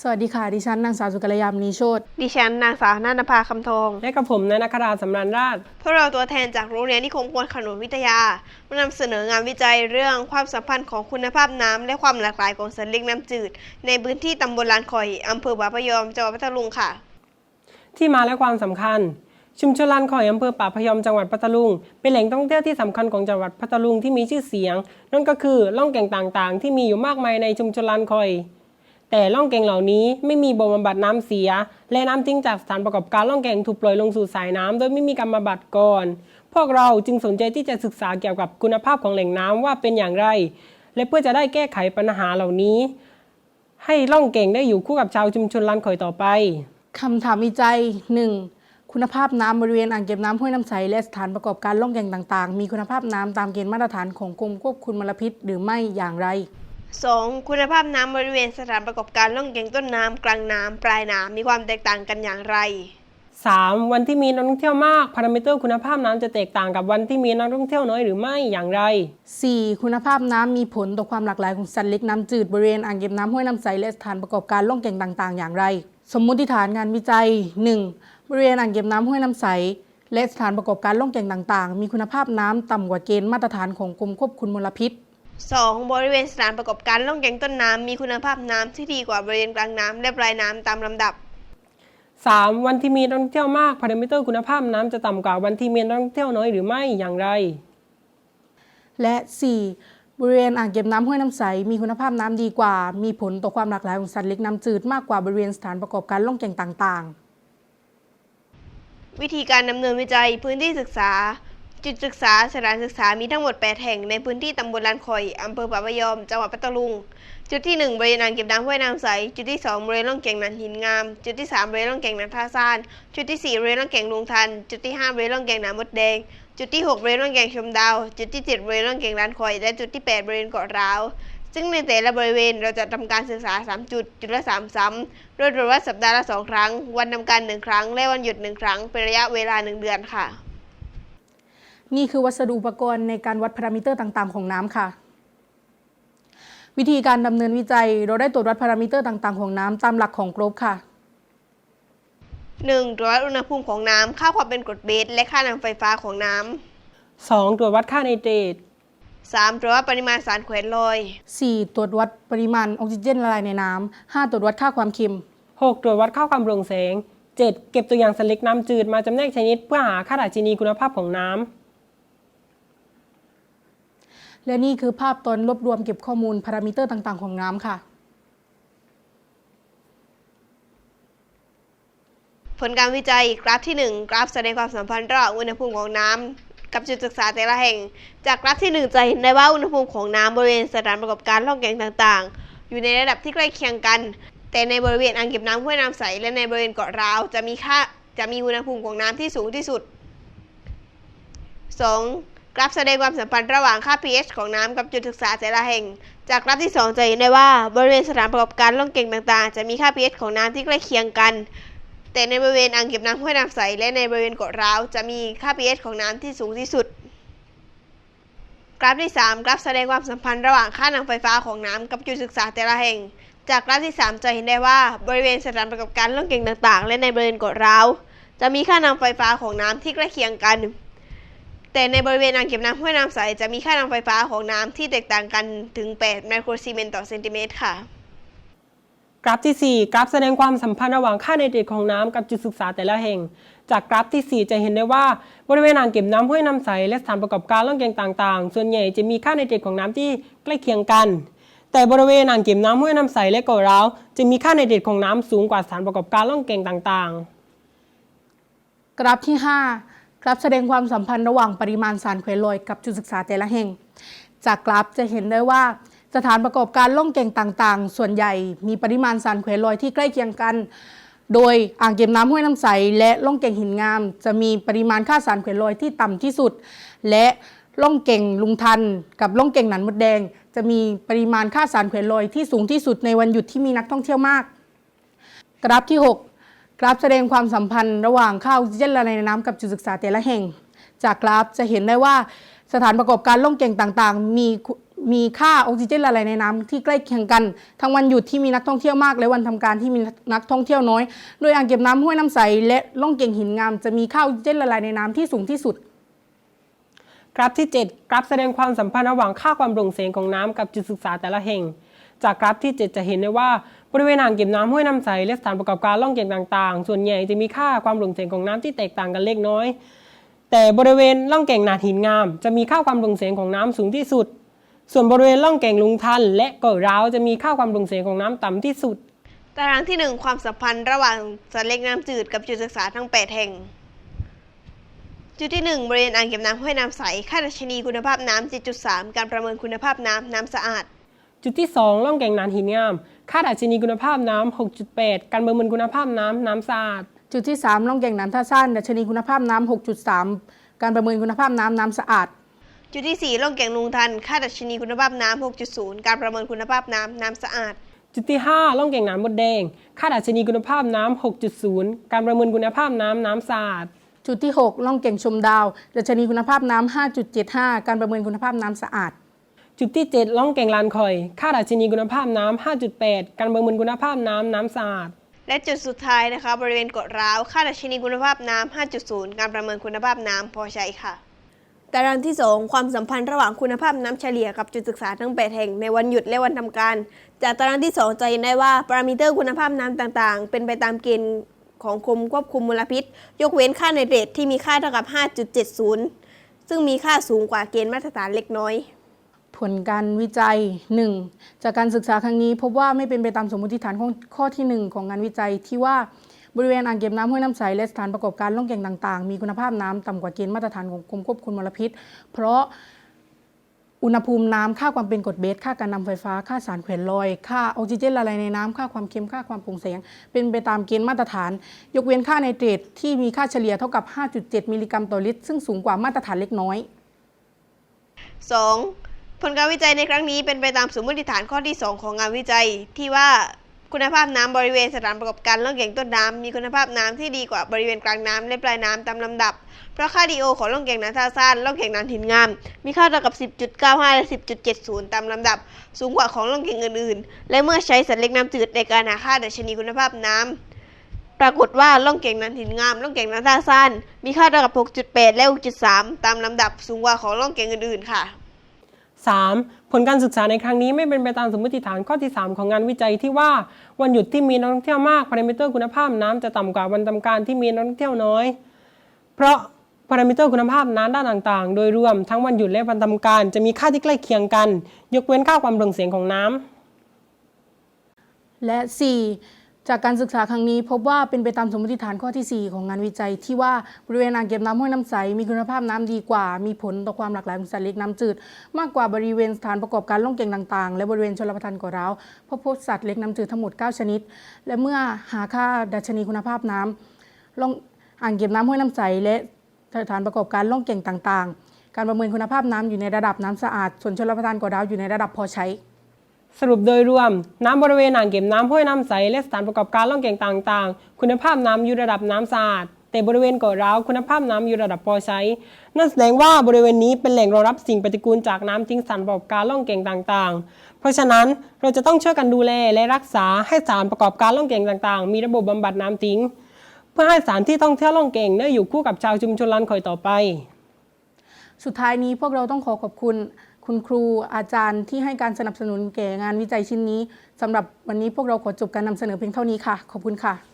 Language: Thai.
สวัสดีค่ะ ดิฉันนางสาวสุกัลยามณีโชตดิฉันนางสาวนาฏภาคำทอง และกับผมนายนคราสำราญราช พวกเราตัวแทนจากโรงเรียนนิคมกวนขนุนวิทยามานำเสนองานวิจัยเรื่องความสัมพันธ์ของคุณภาพน้ำและความหลากหลายของสัตว์เลี้ยงน้ำจืด ในพื้นที่ตำบลลานคอยอำเภอบาพยอมจังหวัดพัทลุงค่ะ ที่มาและความสำคัญ ชุมชนลานคอยอำเภอป่าพยอมจังหวัดพัทลุง เป็นแหล่งท่องเที่ยวที่สำคัญของจังหวัดพัทลุงที่มีชื่อเสียง นั่นก็คือล่องแก่งต่างๆ ที่มีอยู่มากมายในชุมชนลานคอย แต่ล่องแก่งเหล่านี้ไม่มีบ่อบำบัดน้ำเสีย และน้ำทิ้งจากสถานประกอบการล่องแก่งถูกปล่อยลงสู่สายน้ำโดยไม่มีการบำบัดก่อน พวกเราจึงสนใจที่จะศึกษาเกี่ยวกับคุณภาพของแหล่งน้ำว่าเป็นอย่างไร และเพื่อจะได้แก้ไขปัญหาเหล่านี้ ให้ล่องแก่งได้อยู่คู่กับชาวชุมชนลานคอยต่อไปคำถามวิจัย 1. คุณภาพน้ำบริเวณอ่างเก็บน้ำห้วยน้ำใสและสถานประกอบการล่องแก่งต่าง ๆ มีคุณภาพน้ำตามเกณฑ์มาตรฐานของกรมควบคุมมลพิษ หรือไม่อย่างไร 2. คุณภาพน้ำบริเวณสถานประกอบการล่องแก่งต้นน้ำกลางน้ำปลายน้ำมีความแตกต่างกันอย่างไร 3. วันที่มีนักท่องเที่ยวมากพารามิเตอร์คุณภาพน้ำจะแตกต่างกับวันที่มีนักท่องเที่ยวน้อยหรือไม่อย่างไร 4. คุณภาพน้ำมีผลต่อความหลากหลายของสัตว์เล็กน้ำจืดบริเวณอ่างเก็บน้ำห้วยน้ำใสและสถานประกอบการล่องแก่งต่างๆ อย่างไร สมมุติฐานงานวิจัย 1. บริเวณอ่างเก็บน้ำห้วยน้ำใสและสถานประกอบการล่องแก่งต่างๆ มีคุณภาพน้ำต่ำกว่าเกณฑ์มาตรฐานของกรมควบคุมมลพิษ 2. บริเวณสถานประกอบการล่องแก่งต้นน้ำมีคุณภาพน้ำที่ดีกว่าบริเวณกลางน้ำและปลายน้ำตามลำดับ 3. วันที่มีนักท่องเที่ยวมากพารามิเตอร์คุณภาพน้ำจะต่ำกว่าวันที่มีนักท่องเที่ยวน้อยหรือไม่อย่างไร และ 4. บริเวณอ่างเก็บน้ำห้วยน้ำใส มีคุณภาพน้ำดีกว่า มีผลต่อความหลากหลายของสัตว์เล็กน้ำจืดมากกว่าบริเวณสถานประกอบการล่องแก่งต่าง ๆ วิธีการดำเนินวิจัยพื้นที่ศึกษา จุดศึกษาสถานศึกษามีทั้งหมด 8 แห่งในพื้นที่ตำบลลานคอย อำเภอป่าพยอม จังหวัดพัทลุงจุดที่ 1 บริเวณอ่างเก็บน้ำห้วยน้ำใส จุดที่ 2 บริเวณร่องแก่งนันหินงาม จุดที่ 3 บริเวณร่องแก่งนันท่าซ่าน จุดที่ 4 บริเวณร่องแก่งลุงทัน จุดที่ 5 บริเวณร่องแก่งหนามดแดง จุดที่ 6 บริเวณร่องแก่งชมดาว จุดที่ 7 บริเวณร่องแก่งลานคอย และจุดที่ 8 บริเวณเกาะร้าวซึ่งในแต่ละบริเวณเราจะทำการศึกษา 3 จุด จุดละ 3 ซ้ำโดยตรวจวัดสัปดาห์ละ 2 ครั้ง วันทำการ 1 ครั้ง และวันหยุด 1 ครั้ง เป็นระยะเวลา 1 เดือนค่ะ นี่คือวัสดุอุปกรณ์ในการวัดพารามิเตอร์ต่างๆ ของน้ำค่ะ วิธีการดำเนินวิจัยเราได้ตรวจวัดพารามิเตอร์ต่างๆ ของน้ำตามหลักของกรบค่ะ 1. ตรวจวัดอุณหภูมิของน้ำค่าความเป็นกรดเบสและค่านำไฟฟ้าของน้ 2. ตรวจวัดค่าไนเตรตำ 3. ตรวจวัดปริมาณสารแขวนลอย 4. ตรวจวัดปริมาณออกซิเจนละลายในน้ำ 5. ตรวจวัดค่าความเค็ม 6. ตรวจวัดค่าความโปร่งแสง 7. เก็บตัวอย่างสัตว์เล็กน้ำจืดมาจำแนกชนิดเพื่อหาค่าดัชนีคุณภาพของน้ำ และนี่คือภาพตอนรวบรวมเก็บข้อมูลพารามิเตอร์ต่างๆ ของน้ำค่ะ ผลการวิจัยกราฟที่ 1 กราฟแสดงความสัมพันธ์ระหว่างอุณหภูมิของน้ำกับจุดศึกษาแต่ละแห่ง จากกราฟที่ 1 จะเห็นได้ว่าอุณหภูมิของน้ำบริเวณสถานประกอบการล่องแก่งต่างๆ อยู่ในระดับที่ใกล้เคียงกัน แต่ในบริเวณอ่างเก็บน้ำห้วยน้ำใส และในบริเวณเกาะร้าวจะมีค่าจะมีอุณหภูมิของน้ำที่สูงที่สุด 2. กราฟแสดงความสัมพันธ์ระหว่างค่า pH ของน้ำกับจุดศึกษาแต่ละแห่ง จากกราฟที่ 2 จะเห็นได้ว่าบริเวณสถานประกอบการล่องแก่งต่างๆ จะมีค่า pH ของน้ำที่ใกล้เคียงกัน แต่ในบริเวณอ่างเก็บน้ำห้วยน้ำใส และในบริเวณเกาะร้าวจะมีค่า pH ของน้ำที่สูงที่สุด กราฟที่ 3 กราฟแสดงความสัมพันธ์ระหว่างค่านำไฟฟ้าของน้ำกับจุดศึกษาแต่ละแห่ง จากกราฟที่ 3 จะเห็นได้ว่าบริเวณสถานประกอบการล่องแก่งต่างๆ และในบริเวณเกาะร้าวจะมีค่านำไฟฟ้าของน้ำที่ใกล้เคียงกัน แต่ในบริเวณอ่างเก็บน้ำห้วยน้ำใสจะมีค่านำไฟฟ้าของน้ำที่แตกต่างกันถึง 8 ไมโครซีเมนต์ต่อเซนติเมตรค่ะ กราฟที่ 4 กราฟแสดงความสัมพันธ์ระหว่างค่าไนเตรตของน้ำกับจุดศึกษาแต่ละแห่ง จากกราฟที่ 4 จะเห็นได้ว่าบริเวณอ่างเก็บน้ำห้วยน้ำใสและสถานประกอบการล่องแก่งต่างๆ ส่วนใหญ่จะมีค่าไนเตรตของน้ำที่ใกล้เคียงกัน แต่บริเวณอ่างเก็บน้ำห้วยน้ำใสและเกาะร้าวจะมีค่าไนเตรตของน้ำสูงกว่าสถานประกอบการล่องแก่งต่างๆ กราฟที่ 5 กราฟแสดงความสัมพันธ์ระหว่างปริมาณสารแขวนลอยกับจุดศึกษาแต่ละแห่ง จากกราฟจะเห็นได้ว่าสถานประกอบการล่องแก่งต่างๆ ส่วนใหญ่มีปริมาณสารแขวนลอยที่ใกล้เคียงกัน โดยอ่างเก็บน้ำห้วยน้ำใส และล่องแก่งหินงาม จะมีปริมาณค่าสารแขวนลอยที่ต่ำที่สุด และล่องเก่งลุงทัน กับล่องเก่งหนันมดแดง จะมีปริมาณค่าสารแขวนลอยที่สูงที่สุดในวันหยุดที่มีนักท่องเที่ยวมาก กราฟที่ 6 กราฟแสดงความสัมพันธ์ระหว่างค่าออกซิเจนละลายในน้ำกับจุดศึกษาแต่ละแห่ง จากกราฟจะเห็นได้ว่าสถานประกอบการล่องแก่งต่างๆ มีคุมีค่าออกซิเจนละลายในน้ำที่ใกล้เคียงกัน ทั้งวันหยุดที่มีนักท่องเที่ยวมาก และวันทำการที่มีนักท่องเที่ยวน้อย โดยอ่างเก็บน้ำห้วยน้ำใส และล่องเก่งหินงาม จะมีค่าออกซิเจนละลายในน้ำที่สูงที่สุด กราฟที่ 7 กราฟแสดงความสัมพันธ์ระหว่างค่าความโปร่งแสงของน้ำกับจุดศึกษาแต่ละแห่ง จากกราฟที่ 7 จะเห็นได้ว่าบริเวณอ่างเก็บน้ำห้วยน้ำใสและสถานประกอบการล่องเก็บต่างๆ ส่วนใหญ่จะมีค่าความโปร่งแสงของน้ำที่แตกต่างกันเล็กน้อย แต่บริเวณล่องแก่งนาดหินงาม จะมีค่าความโปร่งแสงของน้ำสูงที่สุด ส่วนบริเวณล่องแก่งลุงทัน และเกาะร้าวจะมีค่าความโปร่งแสงของน้ำต่ำที่สุด ตารางที่ 1 ความสัมพันธ์ระหว่างสัตว์เล็กน้ำจืดกับจุดศึกษาทั้ง 8 แห่งจุดที่ 1 บริเวณอ่างเก็บน้ำห้วยน้ำใส ค่าดัชนีคุณภาพน้ำ7.3 การประเมินคุณภาพน้ำน้ำสะอาด จุดที่2ล่องแก่งนานหินงาม ค่าดัชนีคุณภาพน้ำ6.8 การประเมินคุณภาพน้ำน้ำสะอาด จุดที่3ล่องแก่งน้ำท่าซ่านดัชนีคุณภาพน้ำ6.3 การประเมินคุณภาพน้ำน้ำสะอาด จุดที่4ล่องแก่งลุงทัน ค่าดัชนีคุณภาพน้ำ6.0 การประเมินคุณภาพน้ำน้ำสะอาด จุดที่5ล่องแก่งนานมดแดง ค่าดัชนีคุณภาพน้ำ6.0 การประเมินคุณภาพน้ำน้ำสะอาด จุดที่6ล่องเก่งชมดาว ดัชนีคุณภาพน้ำ5.75 การประเมินคุณภาพน้ำสะอาด จุดที่ 7 ล่องแก่งลานคอย ค่าดัชนีคุณภาพน้ำ5.8 การประเมินคุณภาพน้ำน้ำสะอาด และจุดสุดท้ายนะคะ บริเวณเกาะร้าว ค่าดัชนีคุณภาพน้ำ5.0 การประเมินคุณภาพน้ำพอใช้ค่ะ ตารางที่ 2 ความสัมพันธ์ระหว่างคุณภาพน้ำเฉลี่ยกับจุดศึกษาทั้ง 8 แห่งในวันหยุดและวันทำการ จากตารางที่ 2 จะเห็นได้ว่าปรามิเตอร์คุณภาพน้ำต่างๆ เป็นไปตามเกณฑ์ของกรมควบคุมมลพิษ ยกเว้นค่าไนเตรตที่มีค่าเท่ากับ 5.70 ซึ่งมีค่าสูงกว่าเกณฑ์มาตรฐานเล็กน้อย ผลการวิจัย 1. จากการศึกษาครั้งนี้ พบว่าไม่เป็นไปตามสมมติฐานของข้อที่ 1 ของงานวิจัยที่ว่าบริเวณอ่างเก็บน้ำห้วยน้ำใสและสถานประกอบการล่องแก่งต่างๆ มีคุณภาพน้ำต่ำกว่าเกณฑ์มาตรฐานของกรมควบคุมมลพิษ เพราะอุณหภูมิน้ำค่าความเป็นกรดเบส ค่าการนำไฟฟ้า ค่าสารแขวนลอย ค่าออกซิเจนละลายในน้ำ ค่าความเค็ม ค่าความโปร่งแสง เป็นไปตามเกณฑ์มาตรฐาน ยกเว้นค่าไนเตรตที่มีค่าเฉลี่ยเท่ากับ 5.7 มิลลิกรัมต่อลิตร ซึ่งสูงกว่ามาตรฐานเล็กน้อย 2. ผลการวิจัยในครั้งนี้เป็นไปตามสมมติฐานข้อที่ 2 ของงานวิจัย ที่ว่าคุณภาพน้ำบริเวณสถานประกอบการล่องแก่งต้นน้ำมีคุณภาพน้ำที่ดีกว่าบริเวณกลางน้ำและปลายน้ำตามลำดับ เพราะค่าดีโอของล่องแก่งน้ำท่าซ่านล่องแก่งน้ำหินงาม มีค่าเท่ากับ 10.95 และ 10.70 ตามลำดับ สูงกว่าของล่องแก่งอื่นๆ และเมื่อใช้สัตว์เล็กน้ำจืดในการหาค่าดัชนีคุณภาพน้ำปรากฏว่าล่องแก่งน้ำหินงามล่องแก่งน้ำท่าซ่านมีค่าเท่ากับ 6.8 และ 6.3 ตามลำดับ สูงกว่าของล่องแก่งอื่นๆ ค่ะ 3. ผลการศึกษาในครั้งนี้ไม่เป็นไปตามสมมติฐานข้อที่ 3 ของงานวิจัยที่ว่าวันหยุดที่มีนักท่องเที่ยวมากพารามิเตอร์คุณภาพน้ำจะต่ำกว่าวันทำการที่มีนักท่องเที่ยวน้อย เพราะพารามิเตอร์คุณภาพน้ำด้านต่างๆ โดยรวมทั้งวันหยุดและวันทำการ จะมีค่าที่ใกล้เคียงกัน ยกเว้นค่าความโปร่งแสงของน้ำและ 4. จากการศึกษาครั้งนี้พบว่าเป็นไปตามสมมติฐานข้อที่ 4 ของงานวิจัย ที่ว่าบริเวณอ่างเก็บน้ำห้วยน้ำใส มีคุณภาพน้ำดีกว่า มีผลต่อความหลากหลายของสัตว์เล็กน้ำจืด มากกว่าบริเวณสถานประกอบการล่องเก่งต่างๆ และบริเวณชลประทานกาะร้าวพราะพบสัตว์เล็กน้ำจืดทั้งหมด 9 ชนิด และเมื่อหาค่าดัชนีคุณภาพน้ำล่องอ่างเก็บน้ำห้วยน้ำใส และสถานประกอบการล่องเก่งต่างๆ การประเมินคุณภาพน้ำอยู่ในระดับน้ำสะอาด ส่วนชลประทานกาะร้าวอยู่ในระดับพอใช้ สรุปโดยรวม น้ำบริเวณอ่างเก็บน้ำห้วยน้ำใส และสถานประกอบการล่องแก่งต่างๆ คุณภาพน้ำอยู่ระดับน้ำสะอาด แต่บริเวณเกาะร้าวคุณภาพน้ำอยู่ระดับพอใช้ นั่นแสดงว่าบริเวณนี้เป็นแหล่งรองรับสิ่งปฏิกูลจากน้ำทิ้งสถานประกอบการล่องแก่งต่างๆ เพราะฉะนั้นเราจะต้องช่วยกันดูแลและรักษาให้สถานประกอบการล่องแก่งต่างๆ มีระบบบำบัดน้ำทิ้ง เพื่อให้สถานที่ท่องเที่ยวล่องแก่งได้อยู่คู่กับชาวชุมชนลันคอยต่อไป สุดท้ายนี้พวกเราต้องขอขอบคุณ คุณครูอาจารย์ที่ให้การสนับสนุนแก่งานวิจัยชิ้นนี้สำหรับวันนี้พวกเราขอจบการนำเสนอเพียงเท่านี้ค่ะ ขอบคุณค่ะ